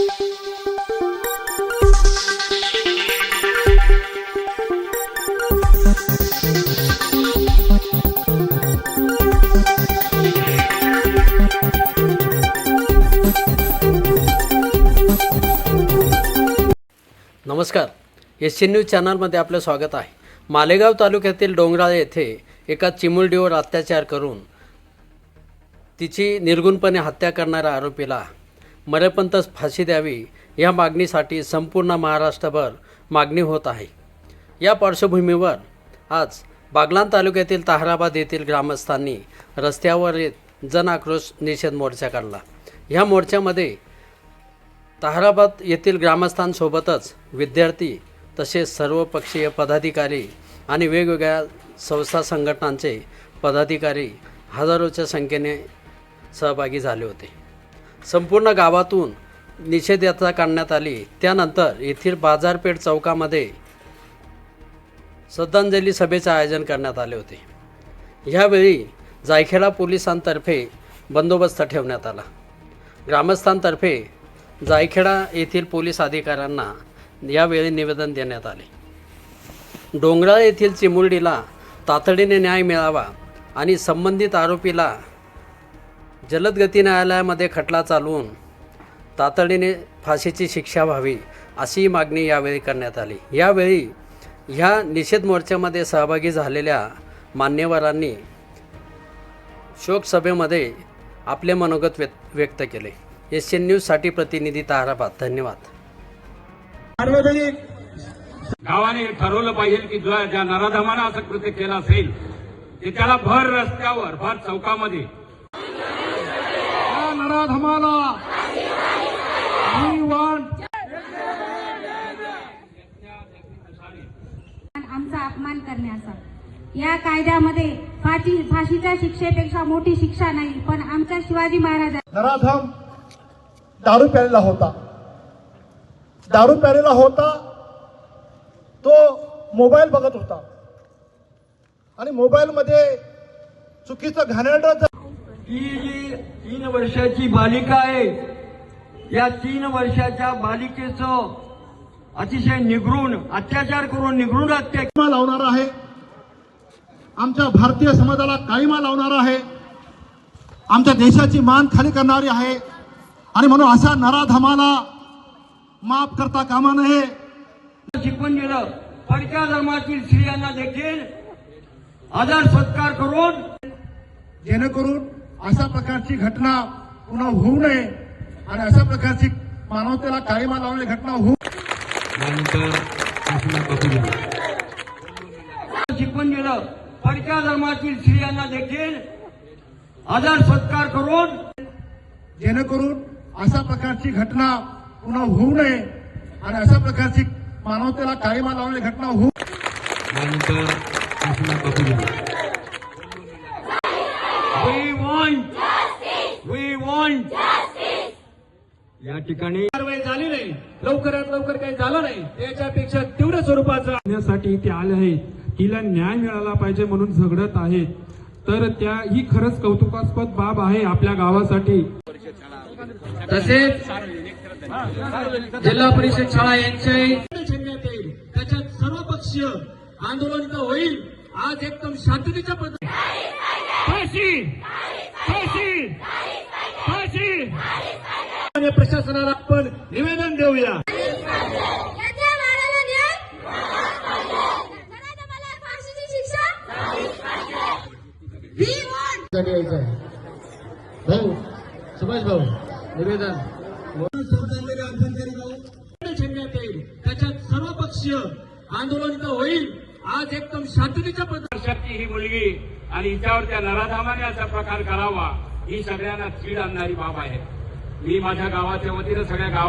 नमस्कार. S news चॅनलमध्ये आपलं स्वागत आहे. मालेगाव तालुक्यातील डोंगराळ येथे एका चिमुरडीवर अत्याचार करून तिची निर्गुणपणे हत्या करणाऱ्या आरोपीला मरेपंतच फाशी द्यावी या मागणीसाठी संपूर्ण महाराष्ट्रभर मागणी होत आहे. या पार्श्वभूमीवर आज बागलान तालुक्यातील ताहराबाद येथील ग्रामस्थांनी रस्त्यावर येत जन आक्रोश निषेध मोर्चा काढला. ह्या मोर्चामध्ये ताहराबाद येथील ग्रामस्थांसोबतच विद्यार्थी तसेच सर्वपक्षीय पदाधिकारी आणि वेगवेगळ्या संस्था संघटनांचे पदाधिकारी हजारोच्या संख्येने सहभागी झाले होते. संपूर्ण गावातून निषेध यात्रा काढण्यात आली. त्यानंतर येथील बाजारपेठ चौकामध्ये श्रद्धांजली सभेचे आयोजन करण्यात आले होते. ह्यावेळी जायखेडा पोलिसांतर्फे बंदोबस्त ठेवण्यात आला. ग्रामस्थांतर्फे जायखेडा येथील पोलीस अधिकाऱ्यांना यावेळी निवेदन देण्यात आले. डोंगराळ येथील चिमुरडीला तातडीने न्याय मिळावा आणि संबंधित आरोपीला जलदगती न्यायालयामध्ये खटला चालवून तातडीने फाशीची शिक्षा व्हावी अशी मागणी यावेळी करण्यात आली. यावेळी ह्या निषेध मोर्चामध्ये सहभागी झालेल्या मान्यवरांनी शोकसभेमध्ये आपले मनोगत व्यक्त व्यक्त केले. एस एन न्यूजसाठी प्रतिनिधी ताहराबाद धन्यवाद. सार्वजनिक गावाने ठरवलं पाहिजे की जो ज्या नराधमानं असं कृत्य केलं असेल ते त्याला भर रस्त्यावर भर चौकामध्ये We want आमचा अपमान करण्याचा. या कायद्यामध्ये फाशी फाशीच्या शिक्षेपेक्षा मोठी शिक्षा नाही पण आमच्या शिवाजी महाराज नराधम दारू प्यालेला होता. दारू प्यालेला होता तो मोबाईल बघत होता. आणि मोबाईलमध्ये चुकीचं घाणेरडं ही जी तीन वर्षाची बालिका आहे या तीन वर्षाच्या बालिकेचं अतिशय निगरून अत्याचार करून निगरून हत्या काळीमा लावणार आहे. आमच्या भारतीय समाजाला काळीमा लावणार आहे. आमच्या देशाची मान खाली करणारी आहे. आणि म्हणून अशा नराधमाला माफ करता कामा नये. शिकवून दिलं. पडक्या धर्मातील स्त्रियांना देखील आदर सत्कार करून जेणेकरून अशा प्रकारची घटना पुन्हा होऊ नये आणि अशा प्रकारची मानवतेला काळीमा लावणारी घटना होऊ शिकवून दिलं. पडक्या धर्मातील स्त्रियांना देखील आदर सत्कार करून जेणेकरून अशा प्रकारची घटना पुन्हा होऊ नये आणि अशा प्रकारची मानवतेला काळीमा लावणारी घटना होऊ ठिकाणी कारवाई झाली नाही. लवकरात लवकर काही झालं नाही. त्याच्यापेक्षा तीव्र स्वरूपाचं इथे आले आहे तिला न्याय मिळाला पाहिजे म्हणून झगडत आहेत. तर त्या ही खरंच कौतुकास्पद बाब आहे आपल्या गावासाठी. तसेच जिल्हा परिषद शाळा छेडण्यात येईल. त्याच्यात सर्वपक्षीय आंदोलन इथं होईल. आज एकदम शांततेच्या आणि प्रशासनाला आपण निवेदन देऊया. भाऊ सुभाष भाऊ निवेदन छेडण्यात येईल त्याच्यात सर्वपक्षीय आंदोलन इथं होईल. आज एकदम शांततेच्या वर्षाची ही मुलगी आणि हिच्यावर त्या नराधामाने असा प्रकार करावा. ही सगळ्यांना चीड आणणारी बाब आहे. मी माझ्या गावाच्या वतीनं सगळ्या गावात